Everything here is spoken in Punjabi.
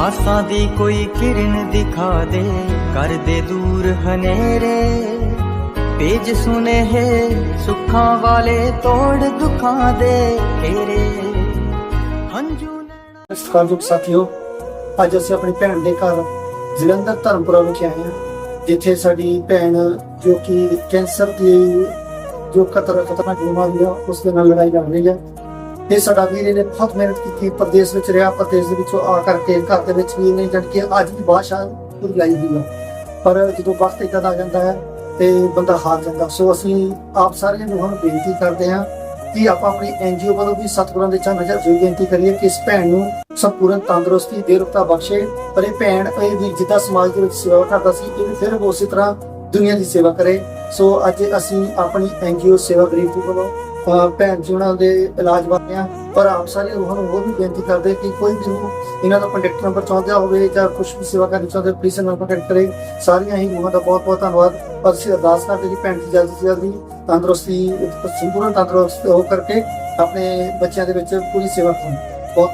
ਆਸਾਂ ਦੀ ਕੋਈ ਕਿਰਨ ਦਿਖਾ ਦੇ। ਕਰ ਦੇ ਦੂਰ ਹਨੇਰੇ ਭੇਜ ਸੁਨੇਹੇ ਸੁੱਖਾਂ ਵਾਲੇ ਤੋੜ ਦੁੱਖਾਂ ਦੇ ਘੇਰੇ। ਹੰਝੂ ਨੈਣਾ ਸਤਿਕਾਰਯੋਗ ਸਾਥੀਓ, ਅੱਜ ਅਸੀਂ ਆਪਣੀ ਭੈਣ ਦੇ ਘਰ ਜਲੰਧਰ ਧਰਮਪੁਰਾ ਵਿਖੇ ਆਏ ਹਾਂ, ਜਿੱਥੇ ਸਾਡੀ ਭੈਣ ਜੋ ਕਿ ਕੈਂਸਰ ਦੀ ਜੋ ਖਤਰਾ ਖਤਰਨਾਕ ਬਿਮਾਰੀ ਆ ਉਸ ਦੇ ਨਾਲ ਲੜਾਈ ਲੜ ਰਹੀ ਹੈ। ਤੇ ਸਾਡਾ ਵੀਰ ਇਹਨੇ ਬਹੁਤ ਮਿਹਨਤ ਕੀਤੀ, ਪ੍ਰਦੇਸ਼ ਵਿੱਚ ਰਿਹਾ, ਪ੍ਰਦੇਸ਼ ਦੇ ਵਿੱਚੋਂ ਆ ਕਰਕੇ ਘਰ ਦੇ ਵਿੱਚ ਵੀ ਇਹਨੇ ਜਦ ਕਿ ਅੱਜ ਦੀ ਬਾਦਸ਼ਾਹ ਪੂਰੀ ਲਾਈ ਹੋਈ ਆ। ਪਰ ਜਦੋਂ ਵਕਤ ਇਦਾਂ ਆ ਜਾਂਦਾ ਹੈ ਤੇ ਬੰਦਾ ਹਾਰ ਜਾਂਦਾ। ਸੋ ਅਸੀਂ ਆਪ ਸਾਰਿਆਂ ਨੂੰ ਹੁਣ ਬੇਨਤੀ ਕਰਦੇ ਹਾਂ ਕਿ ਆਪਾਂ ਆਪਣੀ ਐਨਜੀਓ ਵੱਲੋਂ ਵੀ ਸਤਿਗੁਰਾਂ ਦੇ ਚਰਨ ਨਜ਼ਰ ਜ਼ਰੂਰ ਬੇਨਤੀ ਕਰੀਏ ਕਿ ਇਸ ਭੈਣ ਨੂੰ ਸੰਪੂਰਨ ਤੰਦਰੁਸਤੀ ਦੇ ਬਖਸ਼ੇ ਪਰ ਇਹ ਭੈਣ, ਇਹ ਵੀ ਜਿੱਦਾਂ ਸਮਾਜ ਦੇ ਵਿੱਚ ਸੇਵਾ ਕਰਦਾ ਸੀ, ਇਹ ਵੀ ਫਿਰ ਉਸੇ ਤਰ੍ਹਾਂ ਦੁਨੀਆ ਦੀ ਸੇਵਾ ਕਰੇ। ਸੋ ਅੱਜ ਅਸੀਂ ਆਪਣੀ ਐਨਜੀਓ ਸੇਵਾ ਗਰੀਬ ਵੱਲੋਂ ਭੈਣ ਜੀ ਉਹਨਾਂ ਦੇ ਇਲਾਜ ਵਾਸਤੇ ਆ, ਪਰ ਆਪ ਸਾਰੇ ਲੋਕਾਂ ਨੂੰ ਉਹ ਵੀ ਬੇਨਤੀ ਕਰਦੇ ਕਿ ਕੋਈ ਵੀ ਇਹਨਾਂ ਦਾ ਕੰਟੈਕਟ ਨੰਬਰ ਚਾਹੁੰਦਾ ਹੋਵੇ ਜਾਂ ਕੁਝ ਵੀ ਸੇਵਾ ਕਰਨੀ ਚਾਹੁੰਦੇ ਪਲੀਜ਼ ਇਹਨਾਂ ਨਾਲ ਕੰਟੈਕਟ ਕਰੇ। ਸਾਰੀਆਂ ਹੀ ਲੋਕਾਂ ਦਾ ਬਹੁਤ ਬਹੁਤ ਧੰਨਵਾਦ। ਪਰ ਅਸੀਂ ਅਰਦਾਸ ਕਰਦੇ ਕਿ ਭੈਣ ਜੀ ਜਲਦੀ ਤੋਂ ਜਲਦੀ ਤੰਦਰੁਸਤੀ, ਸੰਪੂਰਨ ਤੰਦਰੁਸਤ ਹੋ ਕਰਕੇ ਆਪਣੇ ਬੱਚਿਆਂ ਦੇ ਵਿੱਚ ਪੂਰੀ ਸੇਵਾ ਕਰਨ। ਬਹੁਤ